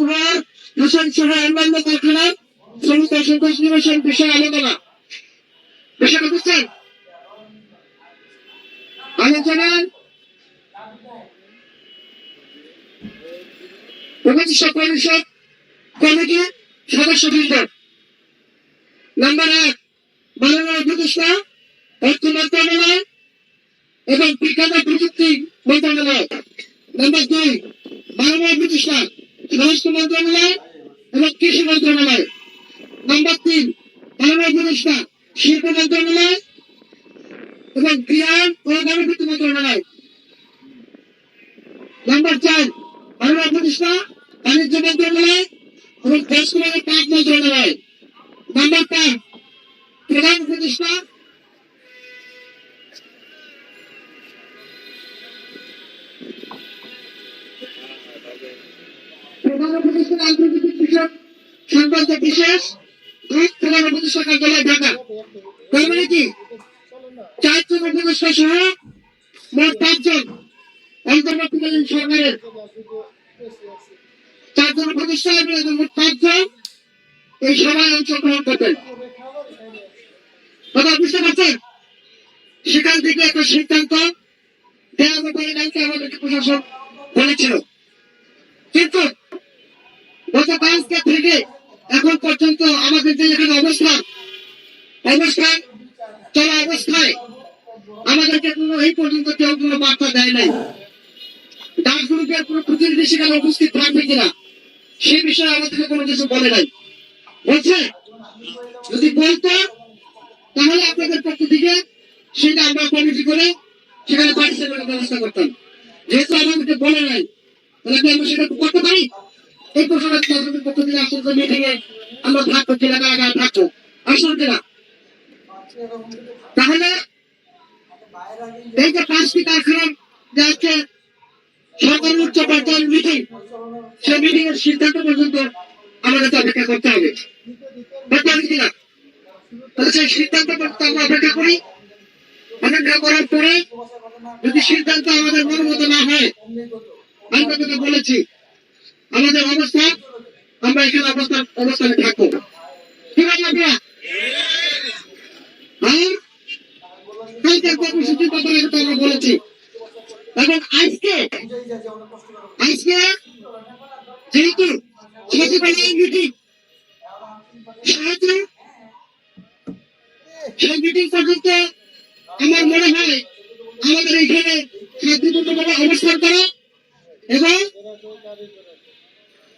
তোমার হোসেন সহ কারখানার শ্রমিক অসন্তোষ নিরসন বিষয়ে আলোচনা। বিষয়টা বুঝছেন আলোচনার উপদেষ্টা পরিষদ কমিটি এক মাননীয় উপদেষ্টা অর্থ মন্ত্রণালয় এবং বিজ্ঞান প্রযুক্তি মন্ত্রণালয়। নাম্বার দুই মাননীয় উপদেষ্টা স্বরাষ্ট্র মন্ত্রণালয় এবং কৃষি মন্ত্রণালয়। নাম্বার তিন মাননীয় উপদেষ্টা শিল্প মন্ত্রণালয় এবং ক্রীড়া ও গণপূর্তি মন্ত্রণালয়। নাম্বার চার মাননীয় উপদেষ্টা বাণিজ্য মন্ত্রণালয় এবং পাক মন্ত্রণালয়। নাম্বার পাঁচ, প্রধান উপদেষ্টা প্রধান উপদেষ্টা আন্তর্জাতিক বিষয় সংক্রান্ত উপদেষ্টা মোট পাঁচজন অন্তর্বর্তীকালীন সরকারের চারজন উপদেষ্টা এবং মোট পাঁচজন এই সভায় অংশগ্রহণ কথা বুঝতে পারছেন সেখান থেকে একটা সিদ্ধান্ত দেওয়ার ব্যাপারে দায়িত্ব আমাদেরকে প্রশাসন বলেছিল কিন্তু গত থেকে এখন পর্যন্ত আমাদের যে এখানে অবস্থান অবস্থান, চলা অবস্থায় আমাদেরকে কোনো এই পর্যন্ত কেউ কোনো বার্তা দেয় নাই। ডাক গ্রুপের কোনো প্রতিনিধি সেখানে উপস্থিত থাকবে কিনা, সে বিষয়ে আমাদেরকে কোনো কিছু বলে নাই। বলছে, যদি বলতো, তাহলে আপনাদের পক্ষ থেকে সেটা আমরা কমিটি করে সেখানে পার্টিসিপেটের ব্যবস্থা করতাম। যেহেতু আমাদেরকে বলে নাই, তাহলে কি আমরা সেটা করতে পারি? এই কি আপনাদের পক্ষ থেকে আসলে মিটিং এ তাহলে এই যে পাঁচটি কারখানার যে আজকে সরকার উচ্চ পর্যায়ের মিটিং সেই মিটিং এর সিদ্ধান্ত পর্যন্ত আমাদের অপেক্ষা করতে হবে। সেই সিদ্ধান্ত পর্যন্ত আমরা অপেক্ষা করি। অপেক্ষা করার পরে যদি সিদ্ধান্ত আমাদের মন মতো না হয় আমরা যেটা বলেছি আমাদের অবস্থা, আমরা এখানে অবস্থান অবস্থানে থাকব। ঠিক আছে আপনারা? আর আমরা বলেছি। আমার মনে হয় আমাদের এখানে অবস্থান করা এবং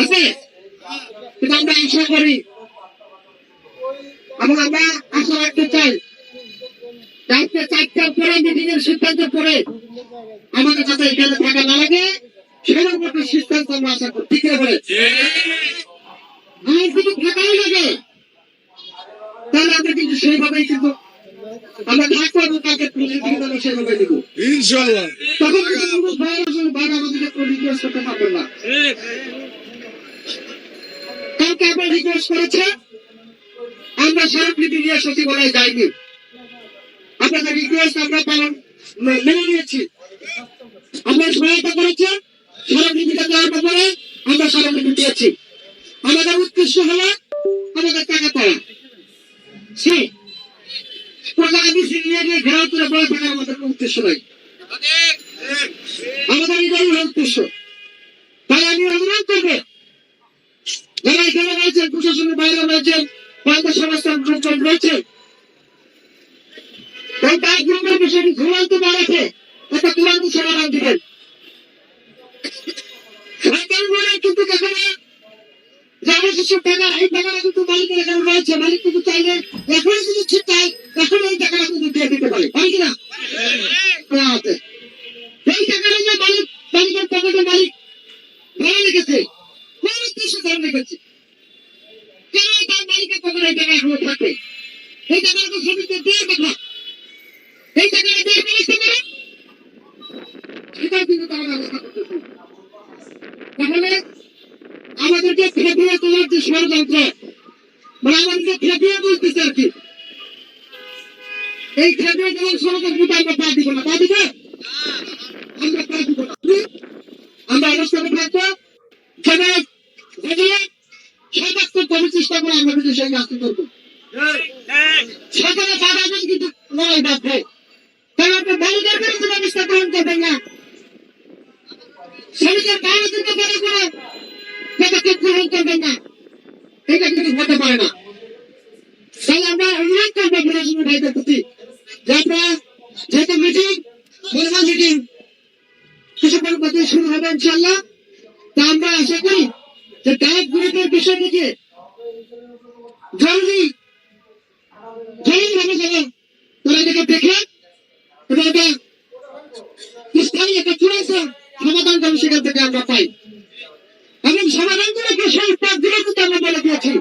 আছে? কিন্তু আমরা আশা করি। এবং আমরা আশা রাখতে চাই চারটে চারটার পরে মিটিং এর সিদ্ধান্ত পরে আমাদের যাতে এখানে থাকা না লাগে সেরকম একটা সিদ্ধান্ত আমরা আশা করি। ঠিক বলে আমার যদি থাকাই লাগে। তাহলে আমরা কিন্তু সেইভাবেই কিন্তু আমরা থাকব এবং তাকে আমরা সেভাবে দিব ইনশাল্লাহ। তখন কিন্তু বাইরে আমাদেরকে কোনো করতে পারবেন না। কালকে আমরা রিকোয়েস্ট করেছে আমরা স্মারকলিপি নিয়ে সচিবালয়ে যাইনি। আপনাদের রিকোয়েস্ট আমরা পালন মেনে নিয়েছি। আমরা সহায়তা করেছি স্মারকলিপিটা দেওয়ার ব্যাপারে আমরা স্মারকলিপি দিয়েছি। আমাদের উদ্দেশ্য হলো আমাদের টাকা পাওয়া। সে প্রজাকে মিছিল নিয়ে গিয়ে ঘেরাও করে থাকার আমাদের উদ্দেশ্য নাই। আমাদের এটাই উদ্দেশ্য। তাই আমি অনুরোধ করব যারা এখানে রয়েছেন প্রশাসনের বাইরে রয়েছেন সংস্থার লোকজন রয়েছে ওই ডাক গ্রুপের বিষয়টি চূড়ান্ত বাড়াতে একটা চূড়ান্ত সমাধান দিবেন। এই মালিক কিন্তু চাইলে এখন যদি ঠিক চাই এখন এই টাকাটা কিন্তু দিয়ে দিতে পারে। কিনা এই টাকাটা শ্রমিকদের দেওয়ার কথা এই টাকাটা দেওয়ার ব্যবস্থা তাহলে আমাদেরকে ফেঁপিয়ে তোলার যে ষড়যন্ত্র মানে আমাদেরকে ফেঁপিয়ে বলতেছে আর কি এই ফেঁপিয়ে তোলার ষড়যন্ত্রটা আমরা পা দিব না পা দিব আমরা পা দিব না আমরা অবস্থানে থাকব সবাই সর্বাত্মক ভাবে চেষ্টা করে আমরা কিন্তু সেই কাজটি করব সেখানে তারা কিন্তু লড়াই বাঁধবে তাহলে আপনি বালিকার বিরুদ্ধে ব্যবস্থা গ্রহণ করবেন না? শ্রমিকের থেকে বড় করে পদক্ষেপ গ্রহণ করবেন না। এটা কিন্তু হতে পারে না। তাই আমরা অনুরোধ করব বিরোধী ভাইদের প্রতি যে আপনারা যেহেতু মিটিং পরিমাণ মিটিং কিছুক্ষণ মধ্যে শুরু হবে ইনশাল্লাহ তা আমরা আশা করি যে ডাক গ্রুপের বিষয় থেকে জরুরি জরুরি ভাবে যেন তারা এটাকে দেখে এবং এটা স্থায়ী একটা চূড়ান্ত সমাধান যেন সেখান থেকে আমরা পাই। এবং সমাধানগুলোকে সেই পথগুলো কিন্তু আমরা বলে দিয়েছি।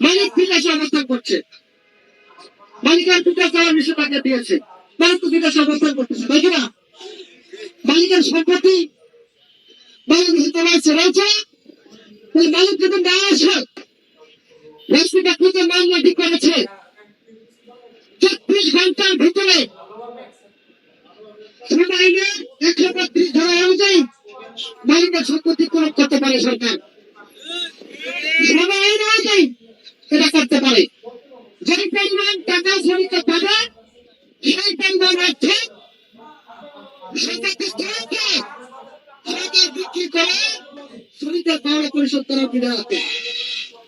মালিক বিকাশে অবস্থান করছে। মালিকের বিকাশ দেওয়ার নিষেধাজ্ঞা দিয়েছে। মালিক তো বিকাশে অবস্থান করতেছে, তাই না? মালিকের সম্পত্তি বাংলাদেশে রয়েছে রয়েছে। তাহলে মালিক যদি না আসে রাষ্ট্রটা খুঁজে মামলা ঠিক করেছে। চব্বিশ ঘণ্টার ভিতরে। একশো বত্রিশ ধারা অনুযায়ী মালিকের সম্পত্তি প্রয়োগ করতে পারে সরকার। এটা করতে পারে। যে পরিমাণ টাকা শ্রমিককে পাবে সেই পরিমাণ অর্থ সরকার বিক্রি করে শ্রমিকের পাওনা পরিশোধ করার বিধান আছে।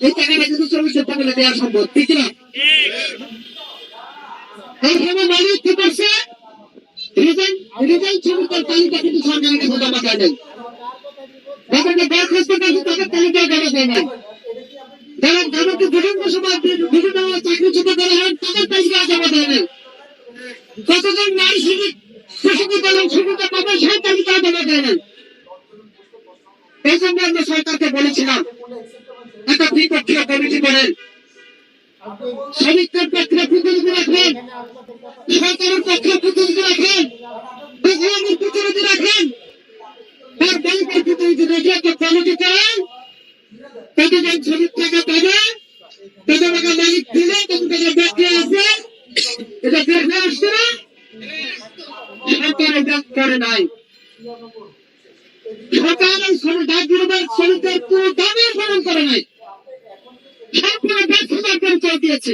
এই টাকাটা কিন্তু শ্রমিকদের পকেটে দেওয়া সম্ভব, ঠিক না এইখানে মালিক কি করছে? রিজাইন শ্রমিকের তালিকা কিন্তু সরকারের কাছে জমা দেয় নাই। তাদেরকে দরখাস্ত করছে তাদের তালিকা জমা দেয় নাই। যারা যাদেরকে বিভিন্ন সময় বিভিন্ন চাকরিচ্যুত করা হয় তাদের তালিকা জমা দেয় নাই কতজন নারী শ্রমিক প্রসঙ্গিত এবং সুবিধা পাবে সেই তালিকা জমা দেয় নাই এই জন্য আমরা সরকারকে বলেছিলাম একটা দ্বিপক্ষীয় কমিটি করেন শ্রমিকদের পক্ষে প্রতিনিধি রাখেন সরকারের পক্ষে প্রতিনিধি রাখেন বিজেপির প্রতিনিধি রাখেন আর ব্যাংকের প্রতিনিধি রেখে একটা কমিটি করেন কতজন শ্রমিক টাকা পাবে কত টাকা মালিক দিলে কত টাকা বাকি আছে এটা দেখে আসছে না? সরকার এটা করে নাই। সরকার শ্রমিক ডাক বিরোধের শ্রমিকদের কোনো দাবিও পালন করে নাই। কোনো ব্যর্থতার পরিচয় দিয়েছে